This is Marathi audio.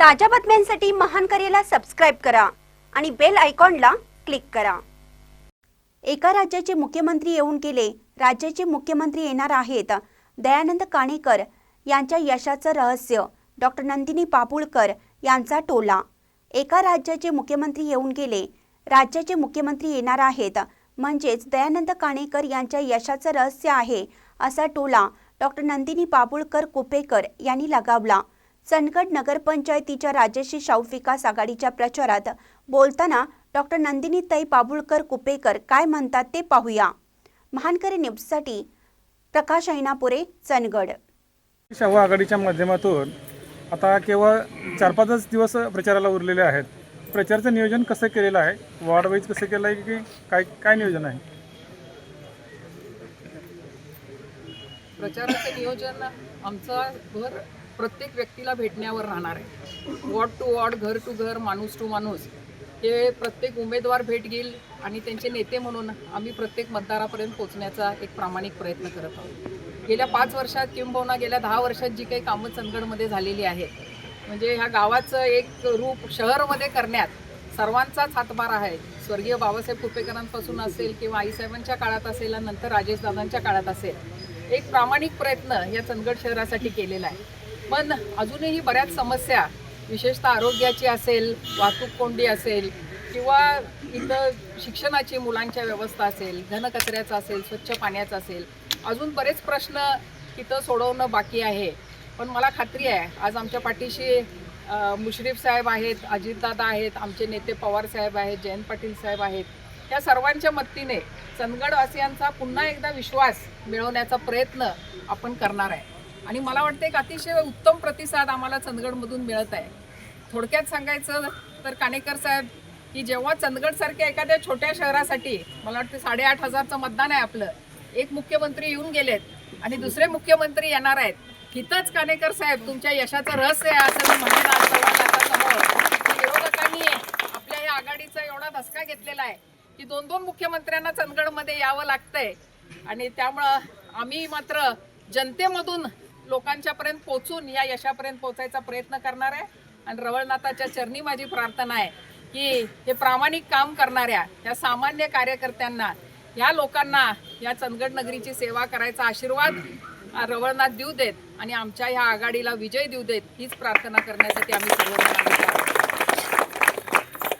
ताज्या बातम्यांसाठी महान करेला सबस्क्राईब करा आणि बेल आयकॉनला क्लिक करा. एका राज्याचे मुख्यमंत्री येऊन गेले राज्याचे मुख्यमंत्री येणार आहेत दयानंद काणेकर यांच्या यशाचं रहस्य डॉक्टर नंदिनी पापुळकर यांचा टोला. एका राज्याचे मुख्यमंत्री येऊन गेले राज्याचे मुख्यमंत्री येणार आहेत म्हणजेच दयानंद काणेकर यांच्या यशाचं रहस्य आहे असा टोला डॉक्टर नंदिनी पापुळकर कुपेकर यांनी लगावला. चंदगड नगरपंचायतीच्या राजश्री शाहू विकास आघाडीच्या प्रचारात बोलताना डॉक्टर नंदिनी ताई पाबुळकर कुपेकर काय म्हणतात ते पाहूया. महानकरी न्यूजसाठी प्रकाश ऐनापुरे चंदगड. शाहू आघाडीच्या माध्यमातून आता केवळ चार पाचच दिवस प्रचाराला उरलेले आहेत. प्रचाराचं नियोजन कसं केलेलं आहे? वॉर्ड वाईज कसं केलं आहे की काय काय नियोजन आहे? प्रचाराचं नियोजन आमचं भर प्रत्येक व्यक्तीला भेटण्यावर राहणार आहे. वॉर्ड टू वॉर्ड घर टू घर माणूस टू माणूस हे प्रत्येक उमेदवार भेट घेईल आणि त्यांचे नेते म्हणून आम्ही प्रत्येक मतदारापर्यंत पोहोचण्याचा एक प्रामाणिक प्रयत्न करत आहोत. गेल्या पाच वर्षात किंबहुना गेल्या दहा वर्षात जी काही कामं चंदगडमध्ये झालेली आहेत म्हणजे ह्या गावाचं एक रूप शहरमध्ये करण्यात सर्वांचाच हातभार आहे. स्वर्गीय बाबासाहेब कुपेकरांपासून असेल किंवा आईसाहेबांच्या काळात असेल नंतर राजेशदादांच्या काळात असेल एक प्रामाणिक प्रयत्न या चंदगड शहरासाठी केलेला आहे. पण अजूनही बऱ्याच समस्या विशेषतः आरोग्याची असेल वाहतूक कोंडी असेल किंवा इथं शिक्षणाची मुलांच्या व्यवस्था असेल घनकचऱ्याचं असेल स्वच्छ पाण्याचं असेल अजून बरेच प्रश्न तिथं सोडवणं बाकी आहे. पण मला खात्री आहे आज आमच्या पाठीशी मुश्रीफ साहेब आहेत अजितदादा आहेत आमचे नेते पवार साहेब आहेत जयंत पाटील साहेब आहेत. या सर्वांच्या मदतीने चंदगडवासियांचा पुन्हा एकदा विश्वास मिळवण्याचा प्रयत्न आपण करणार आहे. आणि मला वाटतं एक अतिशय उत्तम प्रतिसाद आम्हाला चंदगडमधून मिळत आहे. थोडक्यात सांगायचं तर काणेकर साहेब की जेव्हा चंदगडसारख्या एखाद्या छोट्या शहरासाठी मला वाटतं साडेआठ हजारचं मतदान आहे आपलं एक मुख्यमंत्री येऊन गेलेत आणि दुसरे मुख्यमंत्री येणार आहेत इथंच कानेकर साहेब तुमच्या यशाचं रहस्य आहे असं मी म्हणेन आज विरोधकांनी आपल्या या आघाडीचा एवढा धसका घेतलेला आहे की दोन दोन मुख्यमंत्र्यांना चंदगडमध्ये यावं लागतंय. आणि त्यामुळं आम्ही मात्र जनतेमधून लोकांच्यापर्यंत पोचून या यशापर्यंत पोचायचा प्रयत्न करणार आहे. आणि रवळनाथाच्या चरणी माझी प्रार्थना आहे की हे प्रामाणिक काम करणाऱ्या या सामान्य कार्यकर्त्यांना या लोकांना या चंदगड नगरीची सेवा करायचा आशीर्वाद रवळनाथ देऊ देत आणि आमच्या ह्या आघाडीला विजय देऊ देत हीच प्रार्थना करण्यासाठी आम्ही सर्व